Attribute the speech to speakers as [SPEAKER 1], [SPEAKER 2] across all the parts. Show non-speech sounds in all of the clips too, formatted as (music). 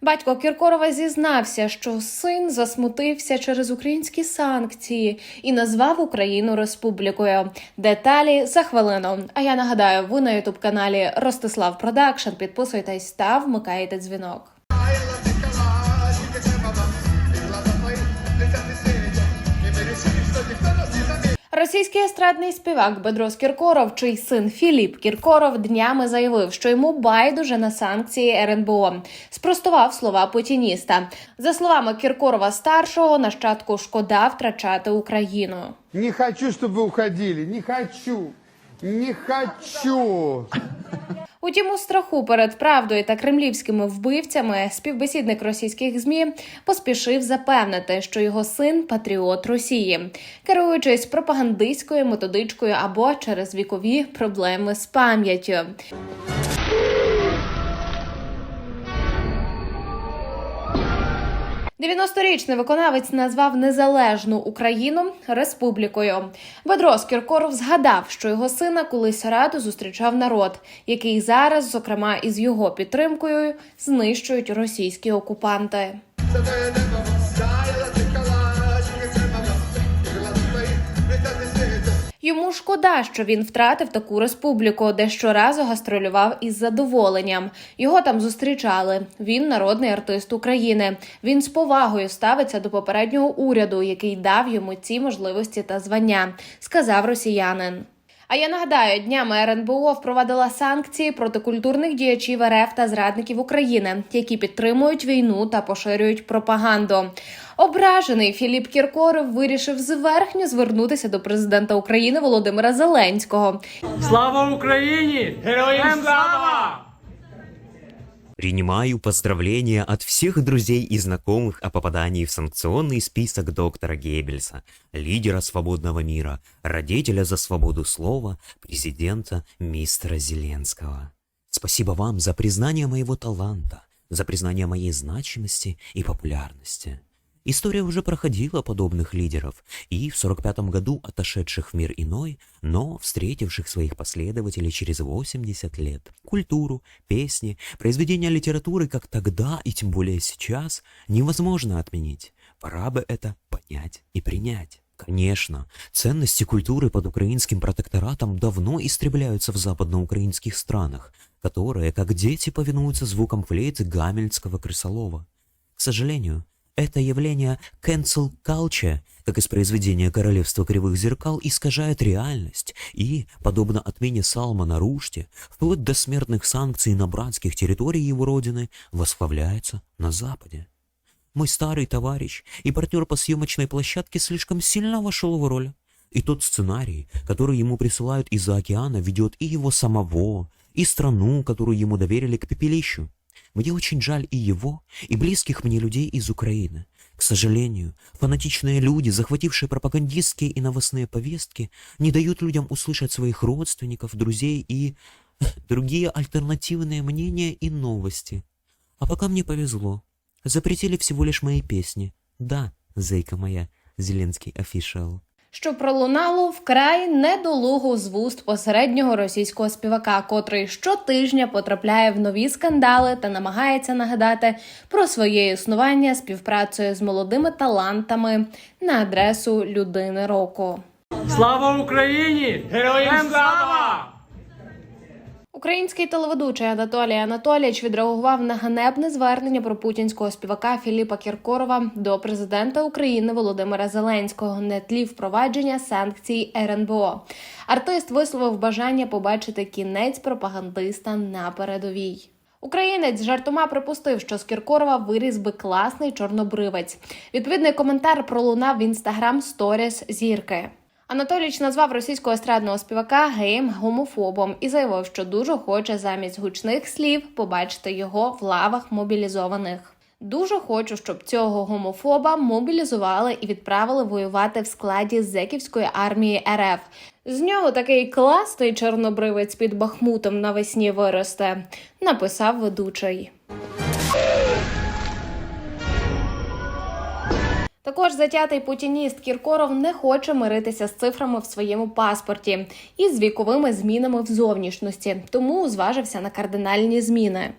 [SPEAKER 1] Батько Кіркорова зізнався, що син засмутився через українські санкції і назвав Україну республікою. Деталі за хвилину. А я нагадаю, ви на ютуб каналі Ростислав Продакшн. Підписуйтесь та вмикайте дзвінок. Російський естрадний співак Бедрос Кіркоров, чий син Філіп Кіркоров днями заявив, що йому байдуже на санкції РНБО. Спростував слова путініста. За словами Кіркорова старшого, нащадку шкода втрачати Україну.
[SPEAKER 2] Не хочу, щоб ви уходили. Не хочу. Не хочу.
[SPEAKER 1] Утім, страху перед правдою та кремлівськими вбивцями співбесідник російських змі поспішив запевнити, що його син патріот Росії, керуючись пропагандистською методичкою або через вікові проблеми з пам'яттю. Дев'яносторічний виконавець назвав незалежну Україну республікою. Бедрос Кіркоров згадав, що його сина колись радо зустрічав народ, який зараз, зокрема із його підтримкою, знищують російські окупанти. Йому шкода, що він втратив таку республіку, де щоразу гастролював із задоволенням. Його там зустрічали. Він народний артист України. Він з повагою ставиться до попереднього уряду, який дав йому ці можливості та звання, сказав росіянин. А я нагадаю, днями РНБО впровадила санкції проти культурних діячів РФ та зрадників України, які підтримують війну та поширюють пропаганду. Ображений Філіп Кіркоров вирішив зверхньо звернутися до президента України Володимира Зеленського.
[SPEAKER 3] Слава Україні! Героям слава!
[SPEAKER 4] Принимаю поздравления от всех друзей и знакомых о попадании в санкционный список доктора Геббельса, лидера свободного мира, родителя за свободу слова, президента мистера Зеленского. Спасибо вам за признание моего таланта, за признание моей значимости и популярности. История уже проходила подобных лидеров, и в 45 году отошедших в мир иной, но встретивших своих последователей через 80 лет. Культуру, песни, произведения литературы, как тогда и тем более сейчас, невозможно отменить. Пора бы это понять и принять. Конечно, ценности культуры под украинским протекторатом давно истребляются в западноукраинских странах, которые, как дети, повинуются звукам флейты гамельнского крысолова. К сожалению, это явление cancel culture, как из произведения «Королевство кривых зеркал», искажает реальность и, подобно отмене Салмана Рушти, вплоть до смертных санкций на братских территорий его родины, восславляется на Западе. Мой старый товарищ и партнер по съемочной площадке слишком сильно вошел в роль. И тот сценарий, который ему присылают из-за океана, ведет и его самого, и страну, которую ему доверили к пепелищу. Мне очень жаль и его, и близких мне людей из Украины. К сожалению, фанатичные люди, захватившие пропагандистские и новостные повестки, не дают людям услышать своих родственников, друзей и (laughs) другие альтернативные мнения и новости. А пока мне повезло. Запретили всего лишь мои песни. Да, зейка моя, Зеленский офишал.
[SPEAKER 1] Що пролунало вкрай недолугу з вуст посереднього російського співака, котрий щотижня потрапляє в нові скандали та намагається нагадати про своє існування співпрацею з молодими талантами на адресу людини року.
[SPEAKER 3] Слава Україні! Героям слава!
[SPEAKER 1] Український телеведучий Анатолій Анатолійович відреагував на ганебне звернення про путінського співака Філіпа Кіркорова до президента України Володимира Зеленського на тлі впровадження санкцій РНБО. Артист висловив бажання побачити кінець пропагандиста на передовій. Українець жартома припустив, що з Кіркорова виріс би класний чорнобривець. Відповідний коментар пролунав в інстаграм сторіс зірки. Анатолійович назвав російського естрадного співака геєм гомофобом і заявив, що дуже хоче замість гучних слів побачити його в лавах мобілізованих. Дуже хочу, щоб цього гомофоба мобілізували і відправили воювати в складі зеківської армії РФ. З нього такий класний чорнобривець під Бахмутом навесні виросте, написав ведучий. Також затятий путініст Кіркоров не хоче миритися з цифрами в своєму паспорті і з віковими змінами в зовнішності, тому зважився на кардинальні зміни.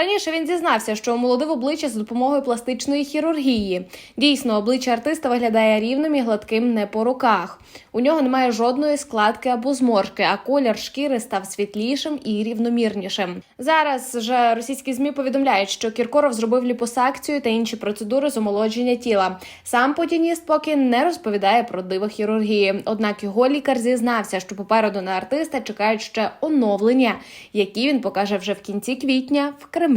[SPEAKER 1] Раніше він зізнався, що омолодив обличчя з допомогою пластичної хірургії. Дійсно, обличчя артиста виглядає рівним і гладким не по руках. У нього немає жодної складки або зморшки, а колір шкіри став світлішим і рівномірнішим. Зараз вже російські змі повідомляють, що Кіркоров зробив ліпосакцію та інші процедури з омолодження тіла. Сам путініст поки не розповідає про диво хірургії. Однак його лікар зізнався, що попереду на артиста чекають ще оновлення, які він покаже вже в кінці квітня в Кремлі.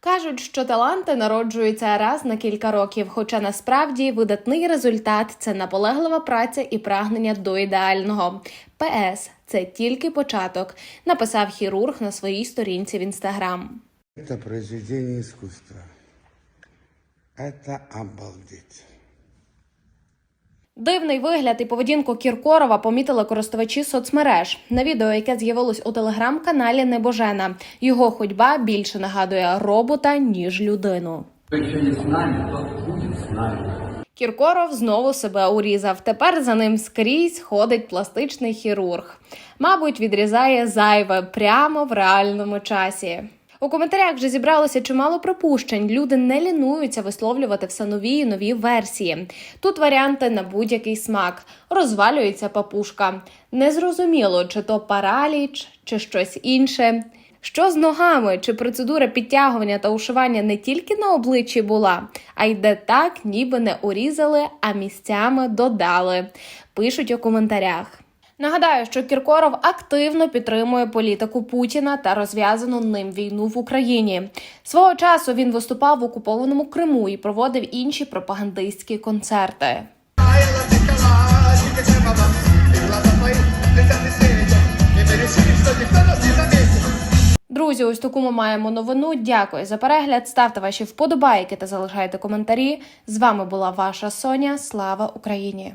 [SPEAKER 1] Кажуть, що таланти народжуються раз на кілька років, хоча насправді видатний результат це наполеглива праця і прагнення до ідеального. ПС це тільки початок, написав хірург на своїй сторінці в інстаграм.
[SPEAKER 2] Це произведення іскусства. Це обалдеть.
[SPEAKER 1] Дивний вигляд і поведінку Кіркорова помітили користувачі соцмереж. На відео, яке з'явилось у телеграм-каналі Небожена, його ходьба більше нагадує робота ніж людину.
[SPEAKER 5] еще не с нами, то будет с нами.
[SPEAKER 1] Кіркоров знову себе урізав. Тепер за ним скрізь ходить пластичний хірург. Мабуть, відрізає зайве прямо в реальному часі. У коментарях вже зібралося чимало припущень. Люди не лінуються висловлювати все нові і нові версії. Тут варіанти на будь-який смак. Розвалюється папушка. Незрозуміло, чи то параліч, чи щось інше. Що з ногами? Чи процедура підтягування та ушивання не тільки на обличчі була, а й де так, ніби не урізали, а місцями додали. Пишуть у коментарях. Нагадаю, що Кіркоров активно підтримує політику Путіна та розв'язану ним війну в Україні. Свого часу він виступав в окупованому Криму і проводив інші пропагандистські концерти. Друзі, ось таку ми маємо новину. Дякую за перегляд. Ставте ваші вподобайки та залишайте коментарі. З вами була ваша Соня. Слава Україні!